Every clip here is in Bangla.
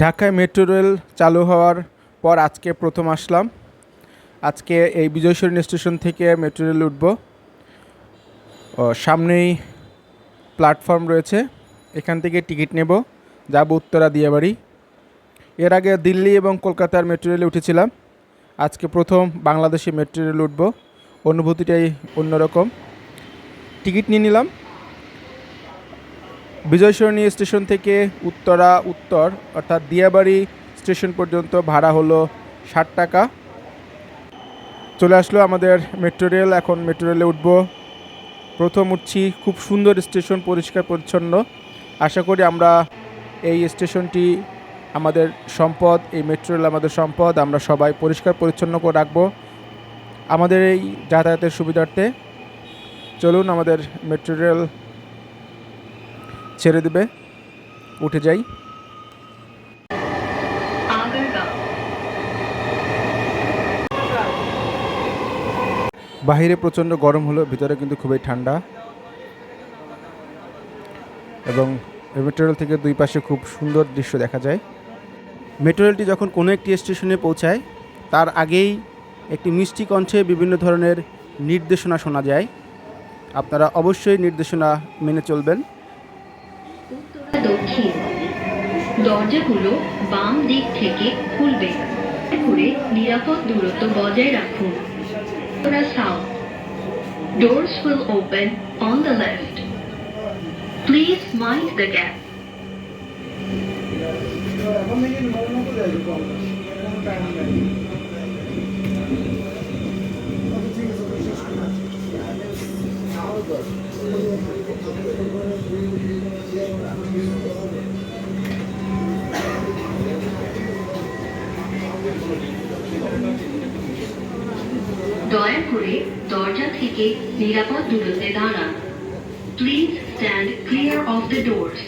ঢাকায় মেট্রো রেল চালু হওয়ার পর আজকে প্রথম আসলাম। আজকে এই বিজয় সরণি স্টেশন থেকে মেট্রো রেল উঠব। সামনেই প্ল্যাটফর্ম রয়েছে। এখান থেকে টিকিট নেব। যাব উত্তরা দিয়াবাড়ি। এর আগে দিল্লি এবং কলকাতার মেট্রো রেলে উঠেছিলাম। আজকে প্রথম বাংলাদেশে মেট্রো রেল উঠব। অনুভূতিটাই অন্যরকম। টিকিট নিয়ে নিলাম। বিজয় সরণি স্টেশন থেকে উত্তরা উত্তর, অর্থাৎ দিয়াবাড়ি স্টেশন পর্যন্ত ভাড়া হলো ষাট টাকা। চলে আসলো আমাদের মেট্রো রেল এখন মেট্রো রেলে উঠব। প্রথম উঠছি খুব সুন্দর স্টেশন, পরিষ্কার, পরিচ্ছন্ন। আশা করি আমরা এই স্টেশনটি আমাদের সম্পদ, এই মেট্রো রেল আমাদের সম্পদ, আমরা সবাই পরিষ্কার, পরিচ্ছন্ন করে রাখব আমাদের এই যাতায়াতের সুবিধার্থে। চলুন আমাদের মেট্রো রেল ছেড়ে দেবে। উঠে যাই। বাহিরে প্রচণ্ড গরম হলো ভিতরে কিন্তু খুবই ঠান্ডা। এবং মেট্রোরেল থেকে দুই পাশে খুব সুন্দর দৃশ্য দেখা যায়। মেট্রোরেলটি যখন কোনো একটি স্টেশনে পৌঁছায়, তার আগেই একটি মিষ্টি কণ্ঠে বিভিন্ন ধরনের নির্দেশনা শোনা যায়। আপনারা অবশ্যই নির্দেশনা মেনে চলবেন। দক্ষিণ দরজাগুলো বাম দিক থেকে খুলবে করে নিরাপদ দূরত্ব বজায় রাখুন Doors will open on the left. Please mind the gap. করে দরজা থেকে নিরাপদ দূরত্বে দাঁড়ান। Please stand clear of the doors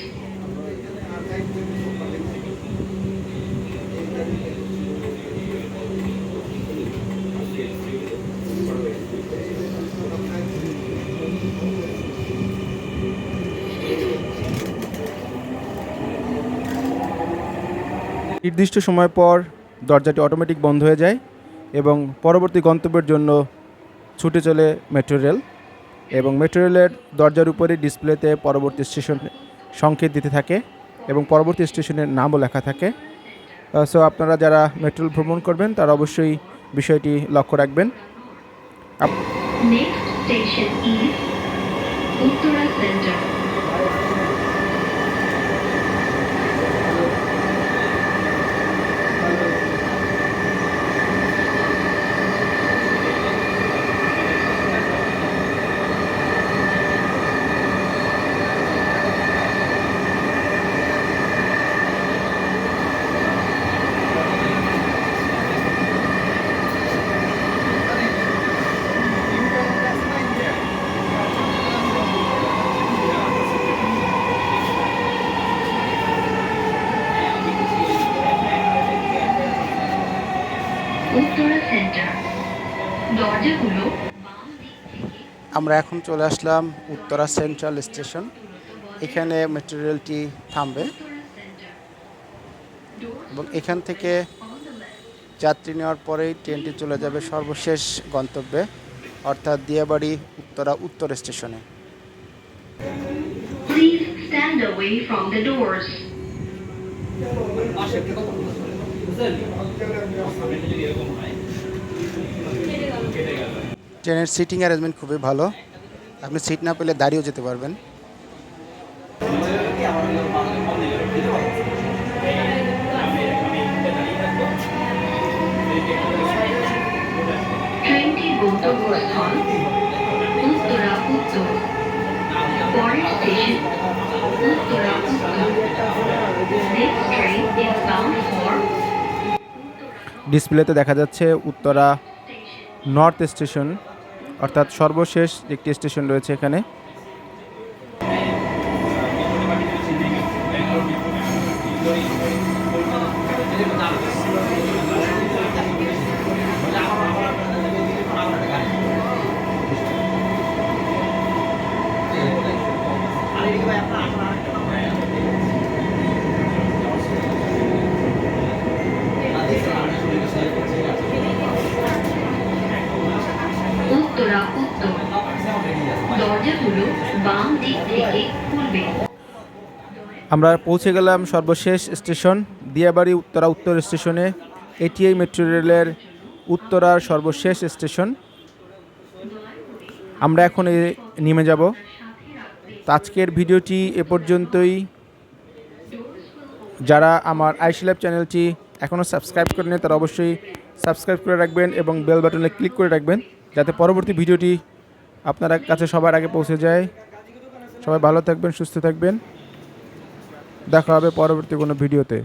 নির্দিষ্ট সময় পর দরজাটি অটোমেটিক বন্ধ হয়ে যায় এবং পরবর্তী গন্তব্যের জন্য ছুটে চলে মেট্রো রেল এবং মেট্রো রেলের দরজার উপরে ডিসপ্লেতে পরবর্তী স্টেশন সংকেত দিতে থাকে এবং পরবর্তী স্টেশনের নামও লেখা থাকে সো আপনারা যারা মেট্রো ভ্রমণ করবেন, তারা অবশ্যই বিষয়টি লক্ষ্য রাখবেন Uttara Center. উত্তরা সেন্টার দরজাগুলো বাম দিক থেকে আমরা এখন চলে আসলাম উত্তরা সেন্ট্রাল স্টেশন। এখানে মেটেরিয়ালটি থামবে। এবং এখান থেকে যাত্রী নেওয়ার পরেই ট্রেনটি চলে যাবে সর্বশেষ গন্তব্যে অর্থাৎ দিয়াবাড়ি উত্তরা উত্তর স্টেশনে। Please stand ট্রেনের সিটিং অ্যারেঞ্জমেন্ট খুবই ভালো। আপনি সিট না পেলে দাঁড়িয়েও যেতে পারবেন। ডিসপ্লেতে দেখা যাচ্ছে উত্তরা নর্থ স্টেশন অর্থাৎ সর্বশেষ একটি স্টেশন রয়েছে এখানে। উত্তর দরজা হলো বাম দিক থেকে খুলবে আমরা পৌঁছে গেলাম সর্বশেষ স্টেশন, দিয়াবাড়ি উত্তরা উত্তর স্টেশনে। এটি এই মেট্রো রেলের উত্তরার সর্বশেষ স্টেশন। আমরা এখন নেমে যাব। আজকের ভিডিওটি এ পর্যন্তই। যারা আমার আইসি চ্যানেলটি এখনও সাবস্ক্রাইব করেনি তারা অবশ্যই সাবস্ক্রাইব করে রাখবেন এবং বেল বাটনে ক্লিক করে রাখবেন। যাতে পরবর্তী ভিডিওটি আপনার কাছে সবার আগে পৌঁছে যায়। সবাই ভালো থাকবেন, সুস্থ থাকবেন। দেখা হবে পরবর্তী কোনো ভিডিওতে।